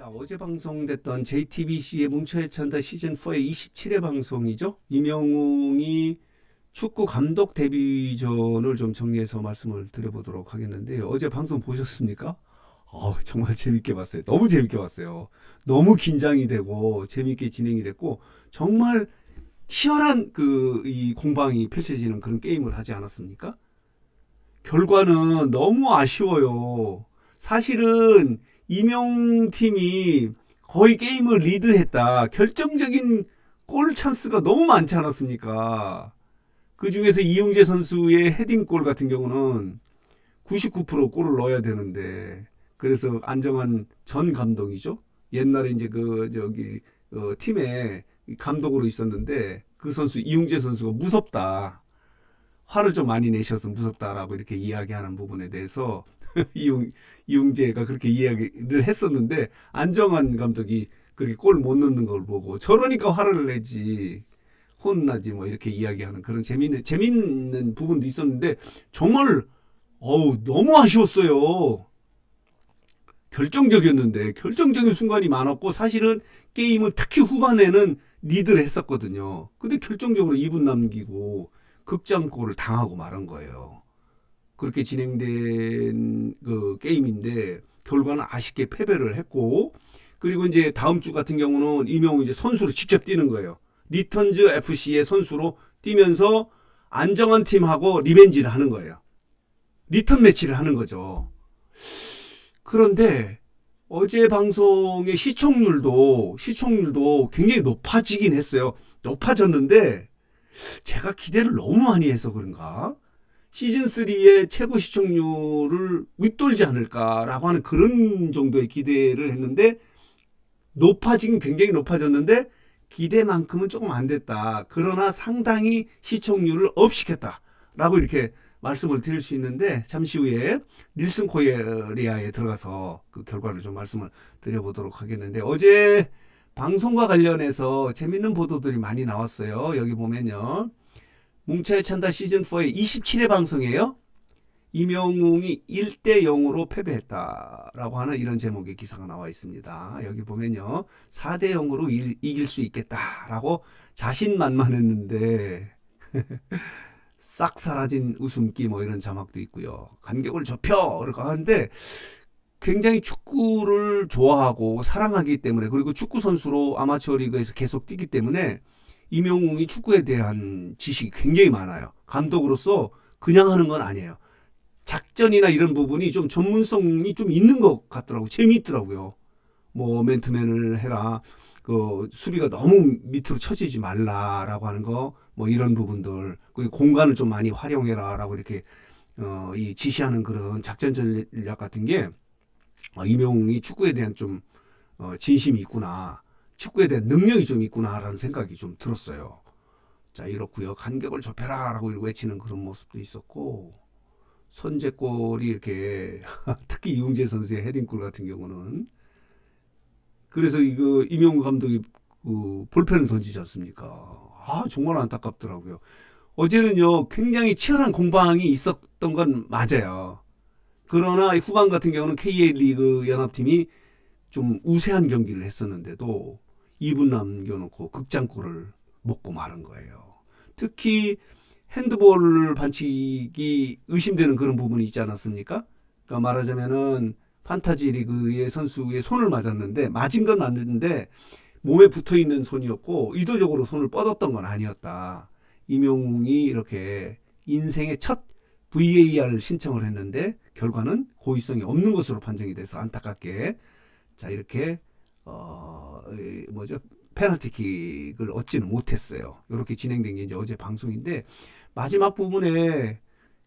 자, 어제 방송됐던 JTBC의 뭉쳐야 찬다 시즌 4의 27회 방송이죠. 이명웅이 축구 감독 데뷔전을 좀 정리해서 말씀을 드려보도록 하겠는데요. 어제 방송 보셨습니까? 어, 정말 재밌게 봤어요. 너무 재밌게 봤어요. 너무 긴장이 되고 재밌게 진행이 됐고 정말 치열한 그 이 공방이 펼쳐지는 그런 게임을 하지 않았습니까? 결과는 너무 아쉬워요. 사실은 이명 팀이 거의 게임을 리드했다. 결정적인 골 찬스가 너무 많지 않았습니까? 그 중에서 이용재 선수의 헤딩골 같은 경우는 99% 골을 넣어야 되는데 그래서 안정환 전 감독이죠. 옛날에 이제 그 저기 어, 팀의 감독으로 있었는데 그 선수 이용재 선수가 무섭다. 화를 좀 많이 내셔서 무섭다라고 이렇게 이야기하는 부분에 대해서 이용 이용재가 그렇게 이야기를 했었는데 안정환 감독이 그렇게 골 못 넣는 걸 보고 저러니까 화를 내지 혼나지 뭐 이렇게 이야기하는 그런 재밌는 재밌는 부분도 있었는데 정말 어우 너무 아쉬웠어요. 결정적이었는데 결정적인 순간이 많았고 사실은 게임을 특히 후반에는 리드를 했었거든요. 근데 결정적으로 2분 남기고 극장골을 당하고 말한 거예요. 그렇게 진행된 그 게임인데 결과는 아쉽게 패배를 했고 그리고 이제 다음 주 같은 경우는 이명우 이제 선수로 직접 뛰는 거예요. 리턴즈 FC의 선수로 뛰면서 안정환 팀하고 리벤지를 하는 거예요. 리턴 매치를 하는 거죠. 그런데 어제 방송의 시청률도 시청률도 굉장히 높아지긴 했어요. 높아졌는데 제가 기대를 너무 많이 해서 그런가? 시즌 3의 최고 시청률을 윗돌지 않을까라고 하는 그런 정도의 기대를 했는데 높아지긴 굉장히 높아졌는데 기대만큼은 조금 안 됐다. 그러나 상당히 시청률을 업시켰다 라고 이렇게 말씀을 드릴 수 있는데 잠시 후에 닐슨 코리아에 들어가서 그 결과를 좀 말씀을 드려보도록 하겠는데 어제 방송과 관련해서 재밌는 보도들이 많이 나왔어요. 여기 보면요. 뭉차의 찬다 시즌 4의 27회 방송이에요. 이명웅이 1대 0으로 패배했다라고 하는 이런 제목의 기사가 나와 있습니다. 여기 보면요. 4대 0으로 일, 이길 수 있겠다라고 자신만만했는데 싹 사라진 웃음기 뭐 이런 자막도 있고요. 간격을 좁혀 이렇게 하는데 굉장히 축구를 좋아하고 사랑하기 때문에 그리고 축구 선수로 아마추어 리그에서 계속 뛰기 때문에 이명웅이 축구에 대한 지식이 굉장히 많아요. 감독으로서 그냥 하는 건 아니에요. 작전이나 이런 부분이 좀 전문성이 좀 있는 것 같더라고. 재미있더라고요. 뭐 맨투맨을 해라. 그 수비가 너무 밑으로 처지지 말라라고 하는 거 뭐 이런 부분들 그리고 공간을 좀 많이 활용해라라고 이렇게 어, 이 지시하는 그런 작전 전략 같은 게 어, 이명웅이 축구에 대한 좀 어, 진심이 있구나. 축구에 대한 능력이 좀 있구나라는 생각이 좀 들었어요. 자, 이렇고요. 간격을 좁혀라라고 외치는 그런 모습도 있었고 선제골이 이렇게 특히 이용재 선수의 헤딩골 같은 경우는 그래서 이거 이명우 감독이 그 볼펜을 던지지 않습니까? 아 정말 안타깝더라고요. 어제는요 굉장히 치열한 공방이 있었던 건 맞아요. 그러나 후반 같은 경우는 KA 리그 연합팀이 좀 우세한 경기를 했었는데도 2분 남겨놓고 극장골을 먹고 마른 거예요. 특히 핸드볼 반칙이 의심되는 그런 부분이 있지 않았습니까? 그러니까 말하자면은 판타지 리그의 선수의 손을 맞았는데 맞은 건 맞는데 몸에 붙어 있는 손이었고 의도적으로 손을 뻗었던 건 아니었다. 이명웅이 이렇게 인생의 첫 VAR 신청을 했는데 결과는 고의성이 없는 것으로 판정이 돼서 안타깝게 자 이렇게 어 뭐죠 페널티킥을 얻지는 못했어요. 이렇게 진행된 게 이제 어제 방송인데 마지막 부분에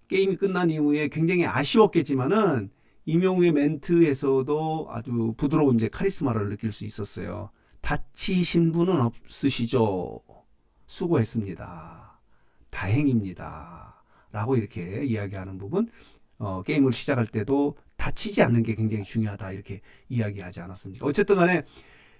게임이 끝난 이후에 굉장히 아쉬웠겠지만은 이명우의 멘트에서도 아주 부드러운 이제 카리스마를 느낄 수 있었어요. 다치신 분은 없으시죠? 수고했습니다. 다행입니다. 라고 이렇게 이야기하는 부분, 어, 게임을 시작할 때도 다치지 않는 게 굉장히 중요하다. 이렇게 이야기하지 않았습니까? 어쨌든 간에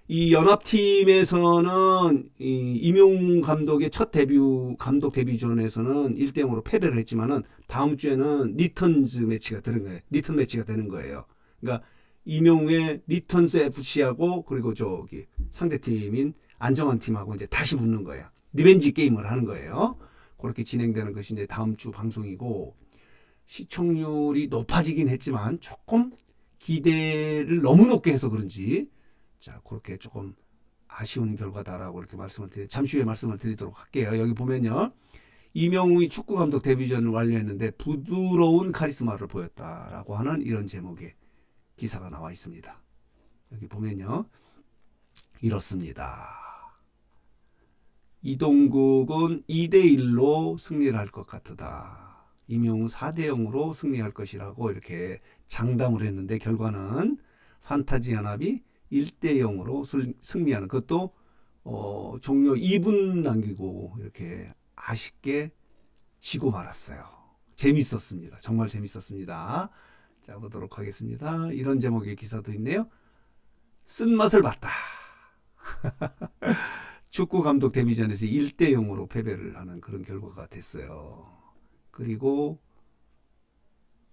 이 연합팀에서는 이 임용 감독의 첫 데뷔 감독 데뷔전에서는 1대 0으로 패배를 했지만은 다음 주에는 리턴즈 매치가 되는 거예요. 리턴 매치가 되는 거예요. 그러니까 이명우의 리턴스 FC하고 그리고 저기 상대 팀인 안정환 팀하고 이제 다시 붙는 거예요. 리벤지 게임을 하는 거예요. 그렇게 진행되는 것이 이제 다음 주 방송이고 시청률이 높아지긴 했지만 조금 기대를 너무 높게 해서 그런지 자 그렇게 조금 아쉬운 결과다라고 이렇게 말씀을 드리 잠시 후에 말씀을 드리도록 할게요. 여기 보면요. 이명우의 축구 감독 데뷔전을 완료했는데 부드러운 카리스마를 보였다라고 하는 이런 제목의 기사가 나와 있습니다. 여기 보면요. 이렇습니다. 이동국은 2대 1로 승리를 할 것 같다. 이명우 4대 0으로 승리할 것이라고 이렇게 장담을 했는데 결과는 판타지 연합이 1대 0으로 승리하는 그것도 어, 종료 2분 남기고 이렇게 아쉽게 지고 말았어요. 재밌었습니다. 정말 재밌었습니다. 자 보도록 하겠습니다. 이런 제목의 기사도 있네요. 쓴맛을 봤다. 축구 감독 데뷔전에서 1대 0으로 패배를 하는 그런 결과가 됐어요. 그리고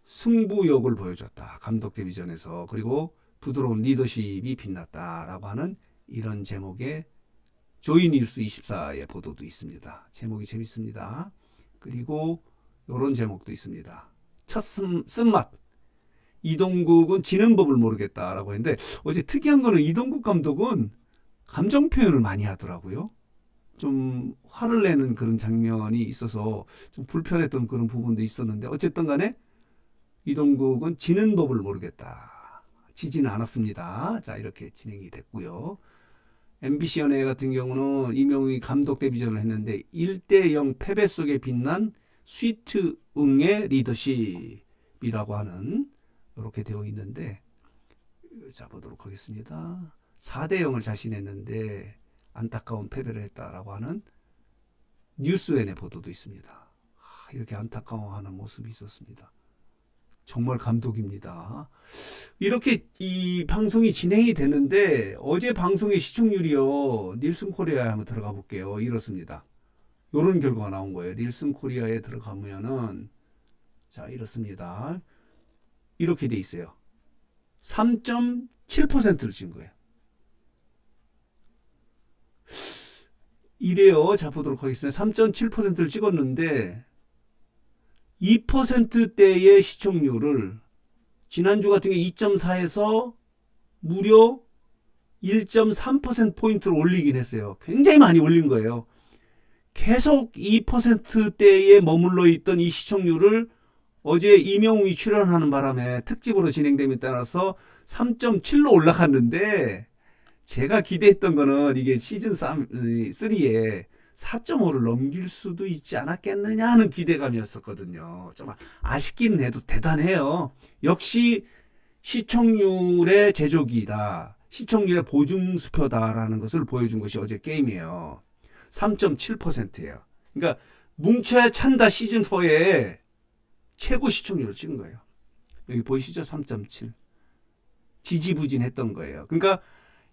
승부욕을 보여줬다. 감독 데뷔전에서. 그리고 부드러운 리더십이 빛났다라고 하는 이런 제목의 조이뉴스 24의 보도도 있습니다. 제목이 재밌습니다. 그리고 이런 제목도 있습니다. 첫 쓴, 쓴맛. 이동국은 지는 법을 모르겠다라고 했는데 어제 특이한 거는 이동국 감독은 감정 표현을 많이 하더라고요. 좀 화를 내는 그런 장면이 있어서 좀 불편했던 그런 부분도 있었는데 어쨌든 간에 이동국은 지는 법을 모르겠다. 지지는 않았습니다. 자, 이렇게 진행이 됐고요. MBC 연예 같은 경우는 이명희 감독 데뷔전을 했는데 1대 0 패배 속에 빛난 스위트 응의 리더십이라고 하는 이렇게 되어 있는데 자 보도록 하겠습니다. 4대 0을 자신했는데 안타까운 패배를 했다라고 하는 뉴스엔의 보도도 있습니다. 아, 이렇게 안타까워하는 모습이 있었습니다. 정말 감독입니다. 이렇게 이 방송이 진행이 되는데 어제 방송의 시청률이요. 닐슨 코리아에 한번 들어가 볼게요. 이렇습니다. 이런 결과가 나온 거예요. 닐슨 코리아에 들어가면은 자 이렇습니다. 이렇게 돼 있어요. 3.7%를 친 거예요. 이래요. 자 보도록 하겠습니다. 3.7%를 찍었는데 2%대의 시청률을 지난주 같은 경우 2.4에서 무려 1.3%포인트를 올리긴 했어요. 굉장히 많이 올린 거예요. 계속 2%대에 머물러 있던 이 시청률을 어제 이명웅이 출연하는 바람에 특집으로 진행됨에 따라서 3.7로 올라갔는데 제가 기대했던 거는 이게 시즌 3, 3에 4.5를 넘길 수도 있지 않았겠느냐 하는 기대감이었었거든요. 좀 아쉽긴 해도 대단해요. 역시 시청률의 제조기다. 시청률의 보증수표다라는 것을 보여준 것이 어제 게임이에요. 3.7%예요. 그러니까 뭉쳐야 찬다 시즌4에 최고 시청률을 찍은 거예요. 여기 보이시죠? 3.7. 지지부진했던 거예요. 그러니까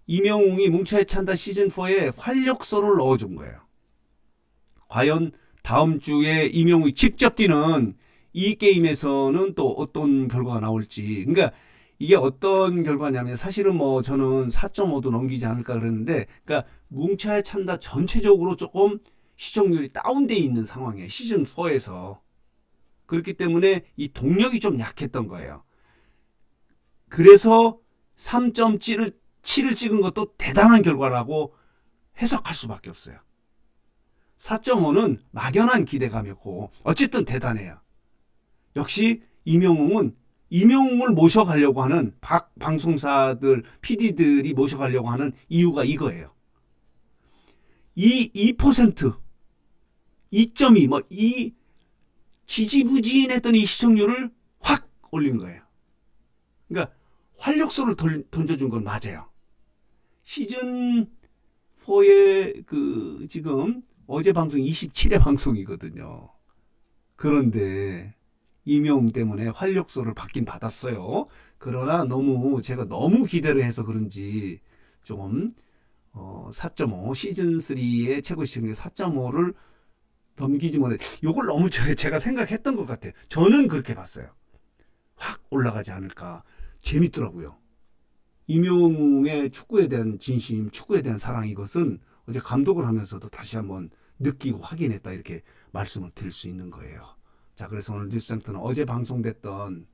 이명웅이 뭉쳐야 찬다 시즌4에 활력소를 넣어준 거예요. 과연 다음 주에 이명웅이 직접 뛰는 이 게임에서는 또 어떤 결과가 나올지. 그러니까 이게 어떤 결과냐면 사실은 뭐 저는 4.5도 넘기지 않을까 그랬는데 그러니까 뭉쳐야 찬다 전체적으로 조금 시청률이 다운돼 있는 상황이에요. 시즌 4에서. 그렇기 때문에 이 동력이 좀 약했던 거예요. 그래서 3.7을 7을 찍은 것도 대단한 결과라고 해석할 수밖에 없어요. 4.5는 막연한 기대감이었고 어쨌든 대단해요. 역시 이명웅은 이명웅을 모셔가려고 하는 박 방송사들 PD들이 모셔가려고 하는 이유가 이거예요. 이 2%, 2.2, 뭐 이 지지부진했던 이 시청률을 확 올린 거예요. 그러니까 활력소를 던져준 건 맞아요. 시즌 4의 그 지금 어제 방송 27회 방송이거든요. 그런데 이명 때문에 활력소를 받긴 받았어요. 그러나 너무 제가 너무 기대를 해서 그런지 좀 어, 4.5 시즌 3의 최고 시청률 4.5를 넘기지 못해. 요걸 너무 제가 생각했던 것 같아요. 저는 그렇게 봤어요. 확 올라가지 않을까. 재밌더라고요. 임영웅의 축구에 대한 진심, 축구에 대한 사랑 이것은 어제 감독을 하면서도 다시 한번 느끼고 확인했다 이렇게 말씀을 드릴 수 있는 거예요. 자, 그래서 오늘 뉴스센터는 어제 방송됐던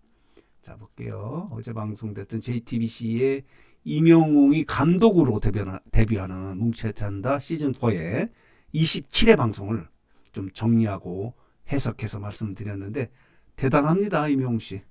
자 볼게요. 어제 방송됐던 JTBC의 임영웅이 감독으로 데뷔하는, 데뷔하는 뭉치찬다 시즌 4의 27회 방송을 좀 정리하고 해석해서 말씀드렸는데 대단합니다 임영웅 씨.